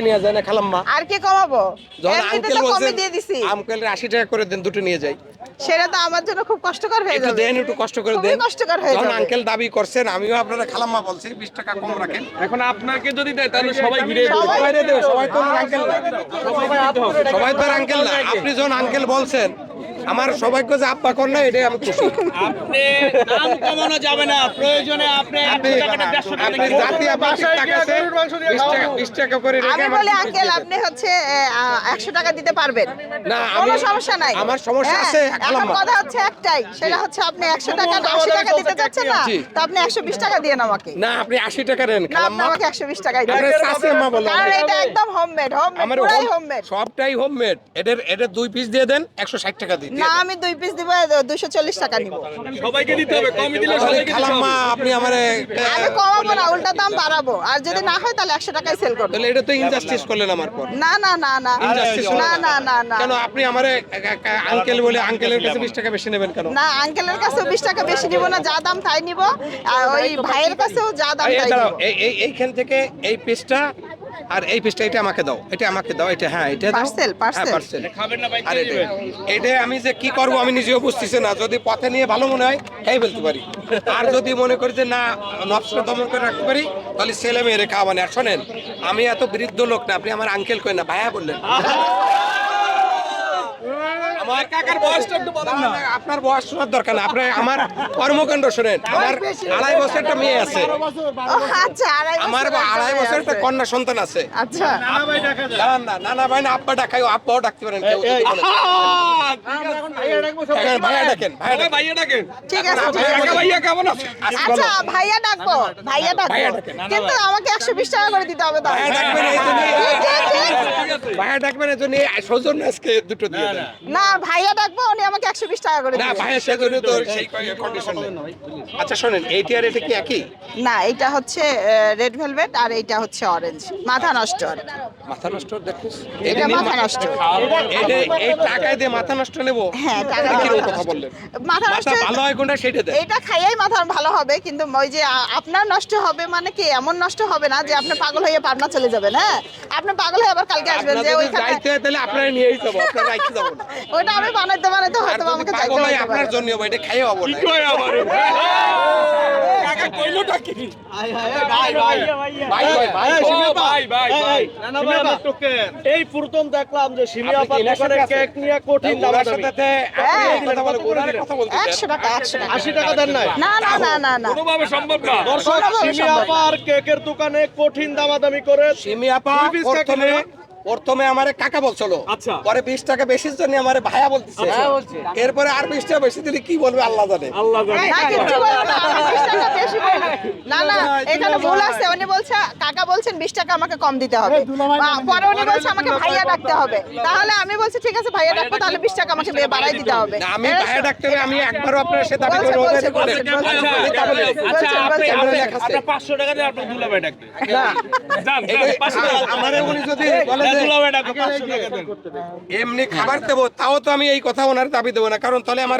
নিয়ে যায় না খালাম্মা। আর কি কমাবো? যখন আঙ্কেল বলছেন দিয়ে দিছি। আঙ্কেল আশি টাকা করে দেন দুটো নিয়ে যাই সেটা তো আমার জন্য খুব কষ্টকর হয়ে একটু যাবে। দেন একটু কষ্ট করে দেন। কষ্টকর হয়ে যখন যাবে। আঙ্কেল দাবি করছেন আমিও আপনারা খালাম্মা বলছি বিশ টাকা কম রাখেন। এখন আপনাকে যদি দেয় তাহলে সবাই ঘিরে সবাই- সবাই দিয়ে দেবে, সবাই তো আঙ্কেল না। সবাই তো আঙ্কেল না। আপনি যখন আঙ্কেল বলছেন আমার সৌভাগ্য যে আব্বা কর না এটাই আমি খুশি। আপনি দাম কমানো যাবে না প্রয়োজনে আপনি টাকা আপনি জাতি আপনার ঠিক টাকা আছে বিশ টাকা করে রেখে আমি বলি আঙ্কেল দিয়ে আপনি হচ্ছে একশো টাকা দিতে পারবেন? না, কোনো সমস্যা নাই। আমার সমস্যা হ্যাঁ, আছে, এখন কথা হচ্ছে একটাই সেটা হচ্ছে আপনি একশো টাকা আশি টাকা দিতে চাচ্ছেন না। তো আপনি একশো বিশ টাকা দিয়ে আমাকে। না আপনি আশি টাকা নেন না আপনি আমাকে একশো বিশ টাকাই দিন। আপনার শাশি আম্মা বলল কারণ এটা একদম হোমমেড হোমমেড আমার পুরাই হোমমেড সবটাই হোমমেড এদের এদের দুই পিস দিয়ে দেন একশো ষাট টাকা দিন। না আমি দুই পিস দিব দুশো চল্লিশ টাকা নিব। সবাইকে দিতে হবে কমই দিলে সবাইকে খালাম্মা আপনি আমারে আমি কমাবো না উল্টা দাম বাড়াবো। আর যদি না হয় তাহলে একশো টাকায় সেল করব। তাহলে এটা তো ইনজাস্টিস করলেন আমার পর। না না না না। না না না না। কেন আপনি আমারে আঙ্কেল বলে আঙ্কেলের কাছে বিশ টাকা বেশি নেবেন কেন? না আঙ্কেলের কাছেও বিশ টাকা বেশি নিব না যা দাম তাই নিব। আর ওই ভাইয়ের কাছেও যা দাম তাই নিব। এই এই এইখান থেকে এই পিসটা আর এই পিসটা এটা আমাকে দাও এটা আমাকে দাও এটা হ্যাঁ এটা পার্সেল। হ্যাঁ পার্সেল খাবেন না ভাই আর এটা এটা আমি যে কি করব আমি নিজেও বুঝতেছি না যদি পথে নিয়ে ভালো মনে হয় তাই বলতে পারি। আর যদি মনে করি যে না নবসটা দমন করে রাখতে পারি তাহলে ছেলে মেয়েরে খাওয়ান আর শোনেন আমি এত বৃদ্ধ লোক না আপনি আমার আঙ্কেল কই না ভাইয়া বললেন। আমার কাকার বয়সটা একটু বলেন না, না না, আপনার বয়স শোনার দরকার না। আপনার আমার কর্মকাণ্ড শোনেন। আমার আড়াই বছর একটা মেয়ে আছে। আচ্ছা আমার আড়াই বছর একটা কন্যা সন্তান আছে। আচ্ছা। না নানা ভাই না আব্বা ডাকাই আব্বাও ডাকতে পারেন কেউ। ভাইয়া ডাকেন ভাইয়া ডাকেন। ভাইয়া ডাকেন। ঠিক আছে ভাইয়া কেমন আছে? আচ্ছা ভাইয়া ডাকবো ভাইয়া ডাকবো। কিন্তু আমাকে একশো বিশ টাকা করে দিতে হবে ভাইয়া ডাকবেন এই জন্য ভাইয়া ডাকবেন এই জন্য সৌজন্য আজকে দুটো দিয়ে না ভাইয়া ডাকবো উনি আমাকে একশো বিশ টাকা করে না ভাইয়া তো সেই কন্ডিশন আচ্ছা শোনেন এইটি আর এটা কি একই? না এটা হচ্ছে রেড ভেলভেট আর এইটা হচ্ছে অরেঞ্জ মাথা নষ্ট। মাথা নষ্ট এটা মাথা নষ্ট। এটা এই টাকায় দিয়ে মাথা নষ্ট নেব? হ্যাঁ টাকা দিয়ে কথা বললেন? মাথা নষ্ট ভালো হয় কোনটা? সেটা দেন এটা খাইয়াই মাথা ভালো হবে কিন্তু ওই যে আপনার নষ্ট হবে মানে কি? এমন নষ্ট হবে না যে আপনি পাগল হয়ে পাবনা চলে যাবেন হ্যাঁ? আপনি পাগল হয়ে আবার কালকে আসবেন আপনার যে ওইখানে যাইতে হয় তাহলে আপনারা নিয়েই যাব আপনারা রাইতে যাব না। ওটা আমি বানাইতে বানাইতে হয়তো আমাকে যাইতে হবে। আপনার জন্য এটা খাইয়ে হব না কই আবার কইলোটা কি? এই প্রথম দেখলাম যে দোকানে কেক নিয়ে কঠিন সাথে আশি টাকা দেন নাই। না না না না না। কোনোভাবে সম্ভব না। দর্শক কেকের দোকানে কঠিন দামাদামি করে কেক প্রথমে আমারে কাকা বলছিল। আচ্ছা। পরে বিশ টাকা বেশির জন্য আমারে ভাইয়া বলতেছে। এরপরে আর বিশ টাকা বেশি দিলে কি বলবে আল্লাহ জানে। আল্লাহ জানে না কিচ্ছু বলব না আমি 20 টাকা বেশি বলব। না না এখানে ভুল আছে উনি বলছে কাকা বলছেন বিশ টাকা আমাকে কম দিতে হবে। পরে উনি বলছে আমাকে ভাইয়া ডাকতে হবে। তাহলে আমি বলছি ঠিক আছে ভাইয়া ডাকবো তাহলে বিশ টাকা আমাকে বাড়াই দিতে হবে। আমি ভাইয়া ডাকতে হবে আমি একবারও আপনার সাথে দাবি করে ওদের করে আচ্ছা, আপনি আপনি- লেখা আছে। আপনার 500 টাকা দিয়ে দুলাভাই ডাকবে না যান 500 টাকা। আমারে উনি যদি বলে যে দুলাভাই ডাকবে 500 টাকা দেন। এমনি খাবার দেবো তাও তো আমি এই কথা ওনার দাবি দেবো না কারণ তাহলে আমার